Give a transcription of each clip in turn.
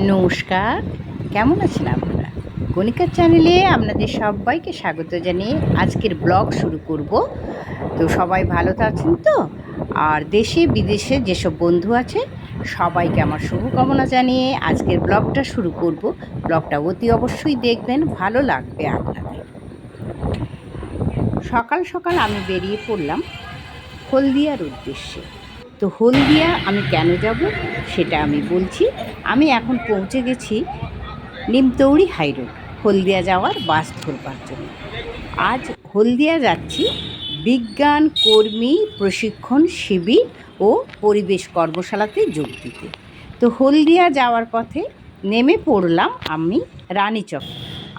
নমস্কার, কেমন আছেন আপনারা? কণিকার চ্যানেলে আপনাদের সবাইকে স্বাগত জানিয়ে আজকের ব্লগ শুরু করব। তো সবাই ভালো আছেন তো? আর দেশে বিদেশে যেসব বন্ধু আছে, সবাইকে আমার শুভকামনা জানিয়ে আজকের ব্লগটা শুরু করব। ব্লগটা অতি অবশ্যই দেখবেন, ভালো লাগবে আপনাদের। সকাল সকাল আমি বেরিয়ে পড়লাম হলদিয়ার উদ্দেশ্যে। তো হলদিয়া আমি কেন যাব সেটা আমি বলছি। আমি এখন পৌঁছে গেছি নিমতৌড়ি হাইরোড হলদিয়া যাওয়ার বাস ধরবার জন্য। আজ হলদিয়া যাচ্ছি বিজ্ঞান, কর্মী, প্রশিক্ষণ, শিবির ও পরিবেশ কর্মশালাতে যোগ দিতে। তো হলদিয়া যাওয়ার পথে নেমে পড়লাম আমি রানীচক।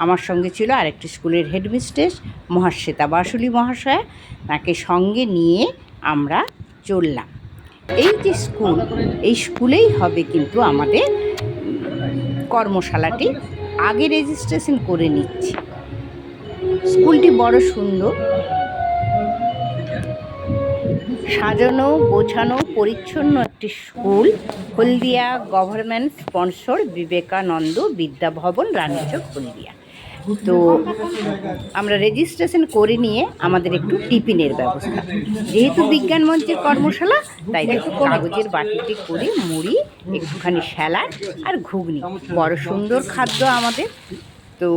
আমার সঙ্গে ছিল আরেকটি স্কুলের হেডমিস্ট্রেস মহাশ্বেতা বাসুলি মহাশয়া। তাকে সঙ্গে নিয়ে আমরা চললাম। এই যে স্কুল, এই স্কুলেই হবে কিন্তু আমাদের কর্মশালাটি। আগে রেজিস্ট্রেশন করে নিচ্ছি। স্কুলটি বড় সুন্দর। সাজানো, গোছানো, পরিচ্ছন্ন একটি school. Haldia government sponsor Vivekananda Vidyabhavan, Ranichak, Haldia. তো আমরা রেজিস্ট্রেশন করে নিয়ে আমাদের একটু টিফিনের ব্যবস্থা। যেহেতু বিজ্ঞান মঞ্চের কর্মশালা, তাই দেখো, কাগজের বাটিতে করে মুড়ি, একটুখানি স্যালাড আর ঘুগনি। বড় সুন্দর খাদ্য আমাদের। তো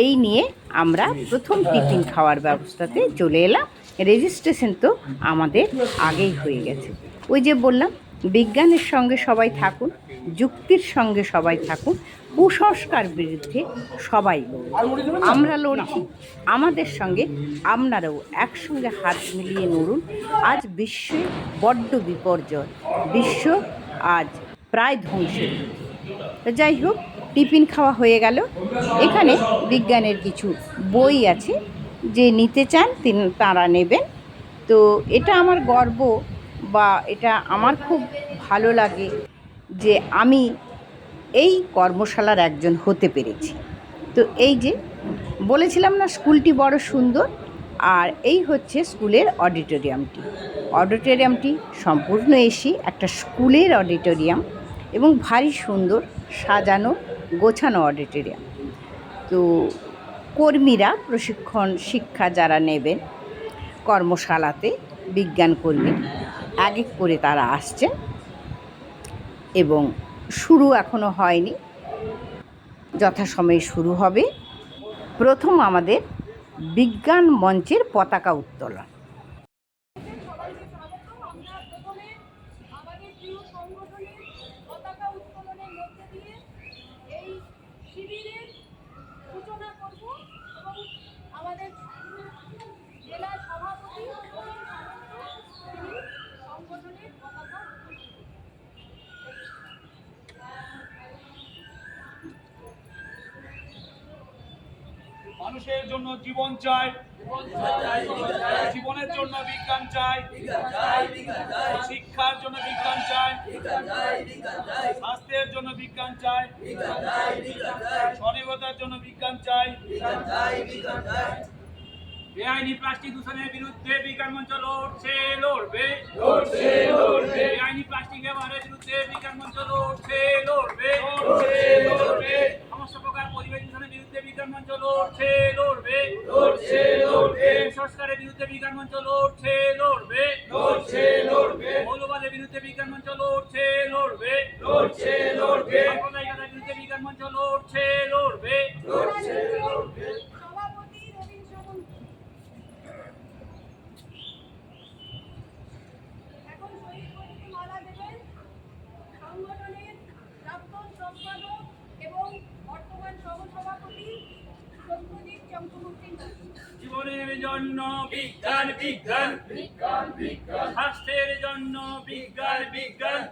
এই নিয়ে আমরা প্রথম টিফিন খাওয়ার ব্যবস্থাতে চলে এলাম। রেজিস্ট্রেশন তো আমাদের আগেই হয়ে গেছে। ওই যে বললাম বিজ্ঞানের সঙ্গে সবাই থাকুন, যুক্তির সঙ্গে সবাই থাকুন, কুসংস্কার বিরুদ্ধে সবাই আমরা লড়ছি, আমাদের সঙ্গে আপনারাও একসঙ্গে হাত মিলিয়ে নড়ুন আজ বিশ্বে বড্ড বিপর্যয়, বিশ্ব আজ প্রায় ধ্বংসের যাই হোক, টিফিন খাওয়া হয়ে গেল। এখানে বিজ্ঞানের কিছু বই আছে, যে নিতে চান, তিনি তারা নেবেন। তো এটা আমার গর্ব বা এটা আমার খুব ভালো লাগে যে আমি এই কর্মশালার একজন হতে পেরেছি। তো এই যে বলেছিলাম না স্কুলটি বড় সুন্দর, আর এই হচ্ছে স্কুলের অডিটোরিয়ামটি। অডিটোরিয়ামটি সম্পূর্ণ এসি, একটা স্কুলের অডিটোরিয়াম এবং ভারী সুন্দর সাজানো, গোছানো অডিটোরিয়াম। তো কর্মীরা, প্রশিক্ষণ শিক্ষা যারা নেবেন কর্মশালাতে, বিজ্ঞান কর্মী এক এক করে তারা আসছেন এবং শুরু এখনও হয়নি। যথাসময়ে শুরু হবে। প্রথম আমাদের বিজ্ঞান মঞ্চের পতাকা উত্তোলন পতাকা উত্তোলনের মধ্যে দিয়ে এই শিবিরের সূচনা করব এবং আমাদের জেলা সভাপতি তিনি সংগঠনের পতাকা উত্তোলন করবেন। মানুষের জন্য জীবন চাই। জীবনের জন্য বিজ্ঞান চাই। শিক্ষার জন্য বিজ্ঞান চাই। স্বাস্থ্যের জন্য বিজ্ঞান চাই। স্বনির্ভরতার জন্য বিজ্ঞান চাই। বেআইনি প্লাস্টিক দূষণের বিরুদ্ধে বিজ্ঞান মঞ্চ লড়ছে লড়বে। লড়ছে লড়বে। বেআইনি প্লাস্টিক ব্যবহারের বিরুদ্ধে বিজ্ঞান মঞ্চ লড়ছে লড়বে। লড়ছে লড়বে। সমস্ত প্রকার পরিবেশ দূষণের বিরুদ্ধে বিজ্ঞান মঞ্চ লড়ছে লড়বে। লড়ছে লড়বে। সংস্কারের বিরুদ্ধে বিজ্ঞান মঞ্চ লড়ছে লড়বে। লড়ছে লড়বে। মৌলবাদের বিরুদ্ধে বিজ্ঞান মঞ্চ লড়ছে লড়বে। লড়ছে লড়বে। সাম্প্রদায়িকতার বিরুদ্ধে বিজ্ঞান মঞ্চ লড়ছে লড়বে। লড়ছে লড়বে সভাপতি রবীন্দ্র মন্ত্রী এখন শহীদ প্রতীকে মালা দেবেন সংগঠনের প্রাক্তন সম্পাদক এবং বর্তমান সহসভাপতি সত্যজিৎ চক্রবর্তী জীবনের জন্য বিজ্ঞান বিজ্ঞান স্বাস্থ্যের জন্য বিজ্ঞান বিজ্ঞান।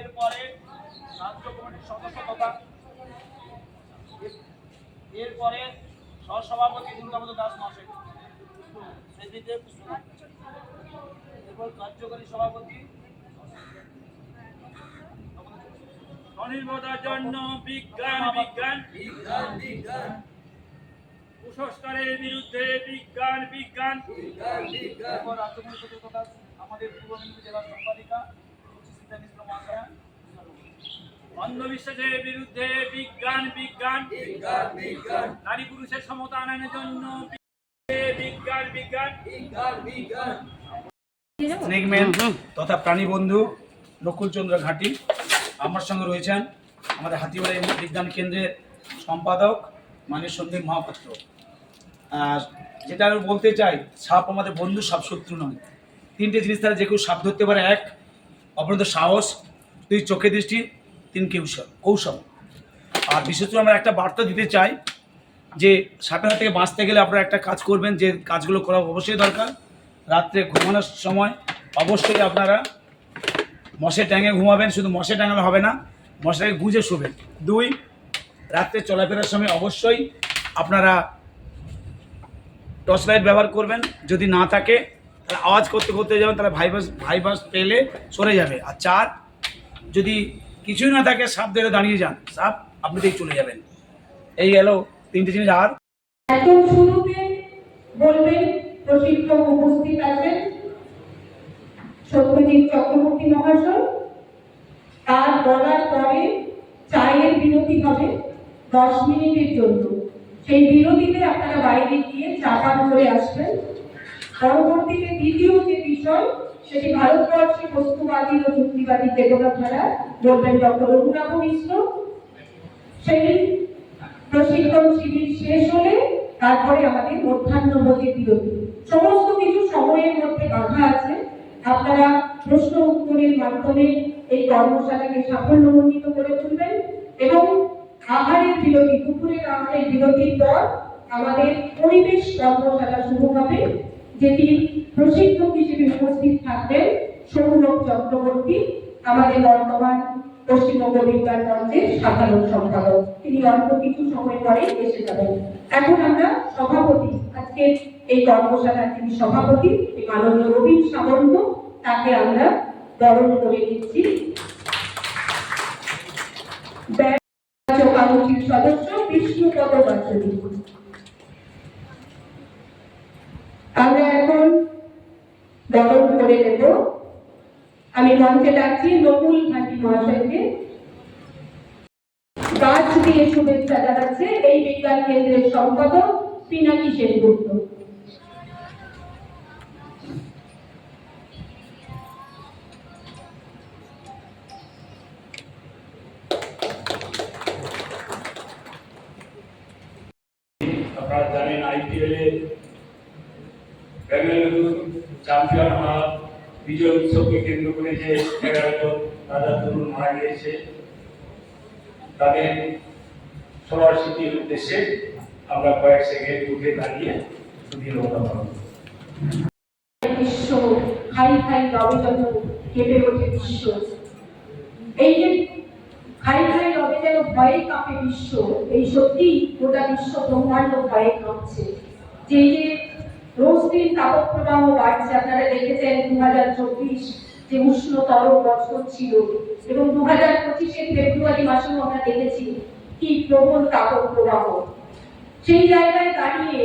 এরপরে রাজ্য কমিটির এরপরে সহসভাপতি দুর্গাপদ দাস মহাশয়। এরপর কার্যকরী সভাপতি। স্বনির্ভরতার জন্য বিজ্ঞান বিজ্ঞান। বিজ্ঞান বিজ্ঞান। কুসংস্কারের বিরুদ্ধে বিজ্ঞান বিজ্ঞান। রাজ্য পরিষদের তথা আমাদের পূর্ব মেদিনীপুর জেলার সম্পাদিকা সুচিস্মিতা মিশ্র মহাশয়া। অন্ধবিশ্বাসের বিরুদ্ধে বিজ্ঞান বিজ্ঞান। নারী পুরুষের সমতা আনয়নের জন্য বিজ্ঞান বিজ্ঞান। স্নেকম্যান তথা প্রাণী বন্ধু নকুলচন্দ্র ঘাটি আমার সঙ্গে রয়েছেন আমাদের হাতিবাড়ি বিজ্ঞান কেন্দ্রের সম্পাদক মানে সন্দীপ মহাপাত্র। যেটা আমি বলতে চাই, সাপ আমাদের বন্ধু, সাপ শত্রু নয়। তিনটে জিনিস তারা যে কেউ সাপ ধরতে পারে, এক অপরন্ত সাহস, দুই, চোখে দৃষ্টি, তিন, কৌশল কৌশল। আর বিশেষ করে আমরা একটা বার্তা দিতে চাই যে, সাপের হাত থেকে বাঁচতে গেলে আপনারা একটা কাজ করবেন, যে কাজগুলো করা অবশ্যই দরকার। রাত্রে ঘুমানোর সময় অবশ্যই আপনারা মশে ট্যাঙে ঘুমাবেন, শুধু মশে টাঙালে হবে না, মশাকে গুঁজে শোবেন। দুই, রাত্রে চলাফেরার সময় অবশ্যই আপনারা টর্চ লাইট ব্যবহার করবেন, যদি না থাকে, তাহলে আওয়াজ করতে করতে যাবেন, তাহলে ভাইবাস ভাইবাস পেলে সরে যাবে। আর চার, যদি কিছুই না থাকে, সাপ ধরে দাঁড়িয়ে যান। সাপ, আপনি দিকে চলে যাবেন। এই গেল তিনটে জিনিস। আর চক্রবর্তী মহাশয়, তার বলার পরে চায়ের বিরতি হবে, দশ মিনিটের জন্য। সেই বিরতিতে আপনারা বাইরে গিয়ে চা পান করে আসবেন। পরবর্তীতে দ্বিতীয় যে বিষয়, সেটি ভারতবর্ষে বস্তুবাদী ও যুক্তিবাদী চেতনা ধারা বলবেন ডক্টর রঘুনাথ মিশ্র। সেই প্রশিক্ষণ শিবির শেষ হলে তারপরে আমাদের মধ্যাহ্ন মধ্যাহ্নভোজের বিরতি। সমস্ত কিছু সময়ের মধ্যে বাধা আছে। আপনারা প্রশ্ন উত্তরের মাধ্যমে এই কর্মশালাকে সাফল্যমণ্ডিত করে তুলবেন এবং আহারের বিরতি দুপুরের আহারের বিরতির পর আমাদের পরিবেশ কর্মশালা শুরু হবে, যেটি প্রশিক্ষক হিসেবে উপস্থিত থাকবেন সৌরভ চক্রবর্তী, আমাদের বর্তমান পশ্চিমবঙ্গ বিজ্ঞান মঞ্চের সাধারণ সম্পাদক। তিনি অল্প কিছু সময় পরে এসে যাবেন। এখন আমরা সভাপতি, আজকে এই কর্মশালার যিনি সভাপতি মাননীয় রবীন সামন্ত, তাকে আমরা বরণ করে নিচ্ছি। সদস্য বিষ্ণুপদ আমরা এখন বরণ করে নেব। আমি মঞ্চে ডাকছি নকুল ঘাটি মহাশয়কে। গাছ দিয়ে শুভেচ্ছা জানাচ্ছে এই বিজ্ঞান কেন্দ্রের সম্পাদক পিনাকি সেনগুপ্ত। বেঙ্গালুরু চ্যাম্পিয়ন হওয়ার বিজয় উৎসবকে কেন্দ্র করে যে এগারো রাজা তরুণ মারা গিয়েছে, তাদের সবার স্মৃতির উদ্দেশ্যে আমরা কয়েক সেকেন্ড উঠে দাঁড়িয়ে সুদীর্ঘতা পালন। বিশ্ব হাই হাই রবে যেন ওঠে বিশ্ব এই যে হাই হাই রবে ভয়ে কাঁপে বিশ্ব, এই সত্যি গোটা বিশ্ব ব্রহ্মাণ্ড ভয়ে কাঁপছে যে যে রোজ দিন তাপপ্রবাহ বাড়ছে। আপনারা দেখেছেন দু হাজার চব্বিশ যে উষ্ণতর বছর ছিল এবং দু হাজার পঁচিশের ফেব্রুয়ারি মাসেও আমরা দেখেছি কি প্রবল তাপপ্রবাহ। সেই জায়গায় দাঁড়িয়ে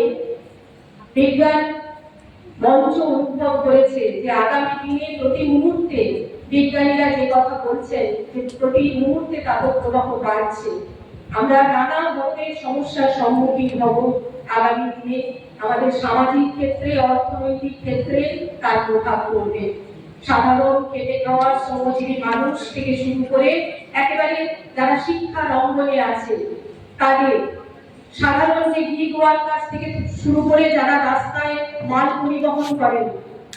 বিজ্ঞান মঞ্চ উদ্ভব করেছে যে আগামী দিনে প্রতি মুহূর্তে বিজ্ঞানীরা যে কথা বলছেন যে প্রতি মুহূর্তে তাপপ্রবাহ বাড়ছে। আমরা নানা ধরনের সমস্যার সম্মুখীন হব আগামী দিনে। আমাদের সামাজিক ক্ষেত্রে, অর্থনৈতিক ক্ষেত্রে তার প্রভাব পড়বে। সাধারণ খেটে খাওয়া শ্রমজীবী মানুষ থেকে শুরু করে একেবারে যারা শিক্ষার অঙ্গনে আছে, তাদের সাধারণ যে গিগ ওয়ার্কার থেকে শুরু করে যারা রাস্তায় মাল পরিবহন করেন,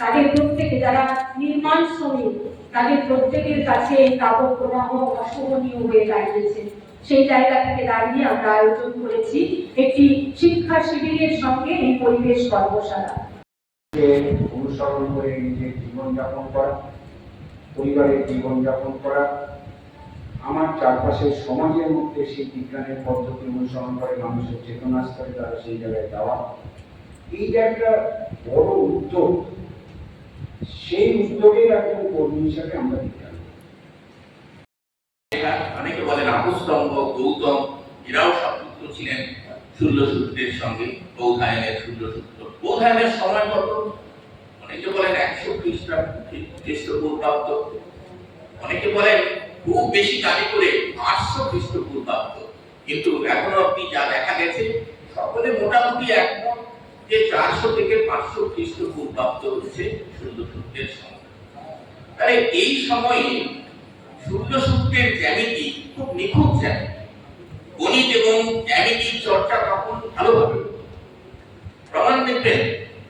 তাদের প্রত্যেকে যারা নির্মাণ শ্রমিক, তাদের প্রত্যেকের কাছে এই তাপপ্রবাহ অসহনীয় হয়ে দাঁড়িয়েছে। সেই জায়গা থেকে দাঁড়িয়ে আমরা আয়োজন করেছি একটি শিক্ষা শিবিরের সঙ্গে এই পরিবেশ কর্মশালা। অনুসরণ করে নিজের জীবনযাপন করা, পরিবারের জীবনযাপন করা, আমার চারপাশের সমাজের মধ্যে সেই বিজ্ঞানের পদ্ধতি অনুসরণ করে মানুষের চেতনা স্তরে তারা সেই জায়গায় যাওয়া এইটা একটা বড় উদ্যোগ, সেই উদ্যোগের একজন কর্মী হিসাবে আমরা বিজ্ঞান। সূর্যসূত্রের সঙ্গে বৌধায়নের সূর্যসূত্র বৌধায়নের সময় কত? অনেকে বলেন একশো খ্রিস্টাব্দ খ্রিস্টপূর্বাব্দ অনেকে বলেন খুব বেশি দাবি করে আটশো খ্রিস্টপূর্বাব্দ কিন্তু এখন অব্দি যা দেখা গেছে, সকলে মোটামুটি একমত যে চারশো থেকে পাঁচশো খ্রিস্টপূর্বাব্দ হচ্ছে সূর্যসূত্রের সময়। তাহলে এই সময়ে সূর্য সূত্রের জ্যামিতি খুব নিখুঁত জ্যামিতি। গণিত এবং জ্যামিতির চর্চা তখন ভালোভাবে। প্রমাণ দেখবেন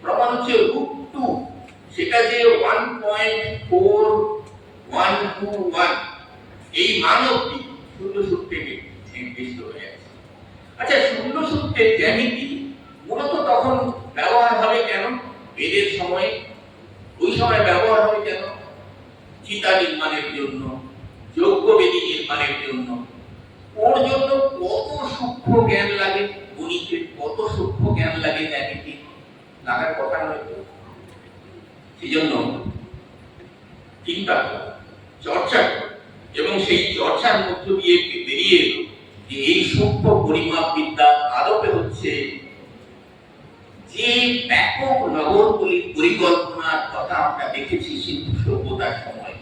প্রমাণ হচ্ছে রুট টু সেটা যে one point four one two one এই মান অব্দি সূর্য সূত্রে নির্দিষ্ট হয়ে আছে আচ্ছা সূর্য সূত্রের জ্যামিতি মূলত তখন ব্যবহার হবে কেন? বেদের সময়। ওই সময় ব্যবহার হবে কেন? চিতা নির্মাণের জন্য, যজ্ঞবেদী নির্মাণের জন্য। ওর জন্য কত সূক্ষ্ম জ্ঞান লাগে কত সূক্ষ্ম জ্ঞান লাগে লাগার কথা নয় সেই জন্য চিন্তা চর্চা এবং সেই চর্চার মধ্য দিয়ে বেরিয়ে এলো যে এই সূক্ষ্ম পরিমাপ বিদ্যা আদপে হচ্ছে যে ব্যাপক নগরগুলির পরিকল্পনার কথা আমরা দেখেছি সিন্ধু সভ্যতার সময়।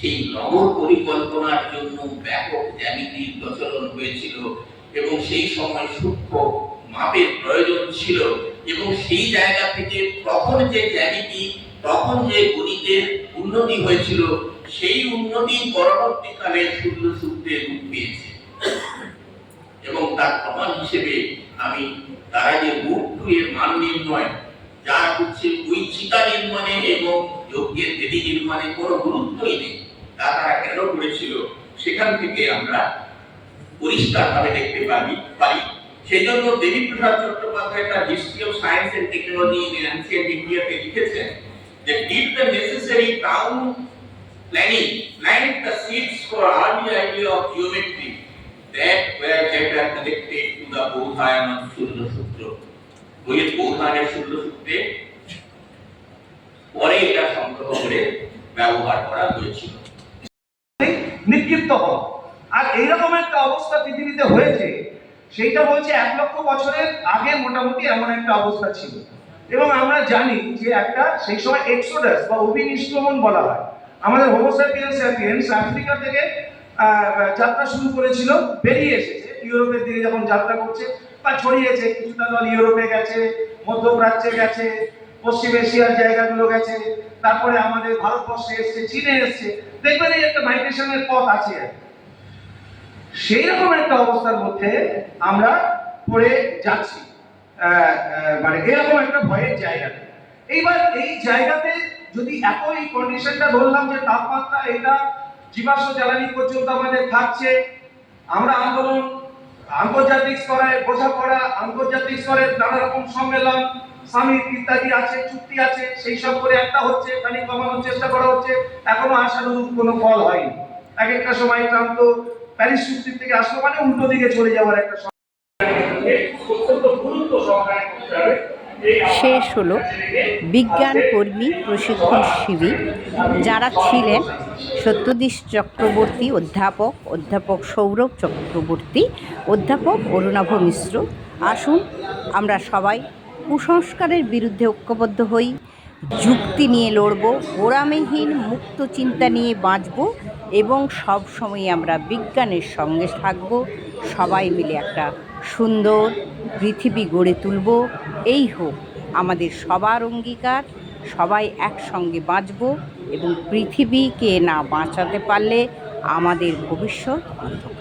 সেই নগর পরিকল্পনার জন্য ব্যাপক জ্যামিতির প্রচলন হয়েছিল এবং সেই সময় সূক্ষ্ম মাপের প্রয়োজন ছিল এবং সেই জায়গা থেকে তখন যে জ্যামিতি, তখন যে গণিতের উন্নতি হয়েছিল, সেই উন্নতি পরবর্তীকালে সূর্য সূত্রে রূপ পেয়েছে। এবং তার প্রমাণ হিসেবে আমি তারা যে রূপ টু এর মান নির্ণয় যা হচ্ছে চিতা নির্মাণে এবং যজ্ঞের দেবী নির্মাণে কোনো গুরুত্বই নেই। তারা কেন করেছিল সেখান থেকে আমরা পরিষ্কারভাবে দেখতে পারি পারি সেই জন্য দেবীপ্রসাদ চট্টোপাধ্যায় তার history of science and technology in ancient ইন্ডিয়াতে লিখেছেন যে the necessary town planning plant the seeds for early idea of geometry later connected to the Bodhayan of Surya Sutra. বইয়ের বৌধানের সূর্য সূত্রে পরে এটা সংগ্রহ করে ব্যবহার করা হয়েছিল। নিক্ষিপ্ত হওয়া আর এইরকম একটা অবস্থা পৃথিবীতে হয়েছে, সেইটা বলছে এক লক্ষ বছরের আগে মোটামুটি এমন একটা অবস্থা ছিল। এবং আমরা জানি যে একটা সেই সময় এক্সোডাস বা অভিনিষ্ক্রমণ বলা হয়। আমাদের হোমোসাপিয়েন্স স্যাপিয়েন্স আফ্রিকা থেকে যাত্রা শুরু করেছিল, বেরিয়ে এসেছে। ইউরোপের দিকে যখন যাত্রা করছে, বা ছড়িয়েছে, কিছুটা দল ইউরোপে গেছে, মধ্যপ্রাচ্যে গেছে পশ্চিম এশিয়ার জায়গাগুলো গেছে, তারপরে আমাদের ভারতবর্ষে এসছে, চীনে এসছে। দেখবেন এই একটা মাইগ্রেশনের পথ আছে। সেই রকম একটা অবস্থার মধ্যে আমরা পড়ে যাচ্ছি। মানে এরকম একটা ভয়ের জায়গাতে এইবার এই জায়গাতে যদি এত এই কন্ডিশনটা ধরলাম যে তাপমাত্রা এটা জীবাশ্ম জ্বালানি পর্যন্ত আমাদের থাকছে, আমরা আন্দোলন, আন্তর্জাতিক স্তরে বোঝাপড়া, আন্তর্জাতিক স্তরে নানা রকম সম্মেলন সামিট ইত্যাদি আছে, চুক্তি আছে, সেই সব করে একটা হচ্ছে, খালি কমানোর চেষ্টা করা হচ্ছে। এখনও আশানুরূপ কোনো ফল হয়নি। এক একটা সময় ট্রাম্প তো প্যারিস চুক্তির থেকে আসলো মানে উল্টো দিকে চলে যাওয়ার একটা শেষ হলো বিজ্ঞান কর্মী, প্রশিক্ষণ শিবির। যারা ছিলেন সত্যদীশ চক্রবর্তী অধ্যাপক অধ্যাপক সৌরভ চক্রবর্তী, অধ্যাপক অরুণাভ মিশ্র। আসুন আমরা সবাই কুসংস্কারের বিরুদ্ধে ঐক্যবদ্ধ হই, যুক্তি নিয়ে লড়ব, গোড়ামেহীন মুক্ত চিন্তা নিয়ে বাঁচব এবং সব সময় আমরা বিজ্ঞানের সঙ্গে থাকব। সবাই মিলে একটা সুন্দর পৃথিবী গড়ে তুলব। এই হোক আমাদের সবার অঙ্গীকার। সবাই একসঙ্গে বাঁচব এবং পৃথিবীকে না বাঁচাতে পারলে আমাদের ভবিষ্যৎ অন্ধকার।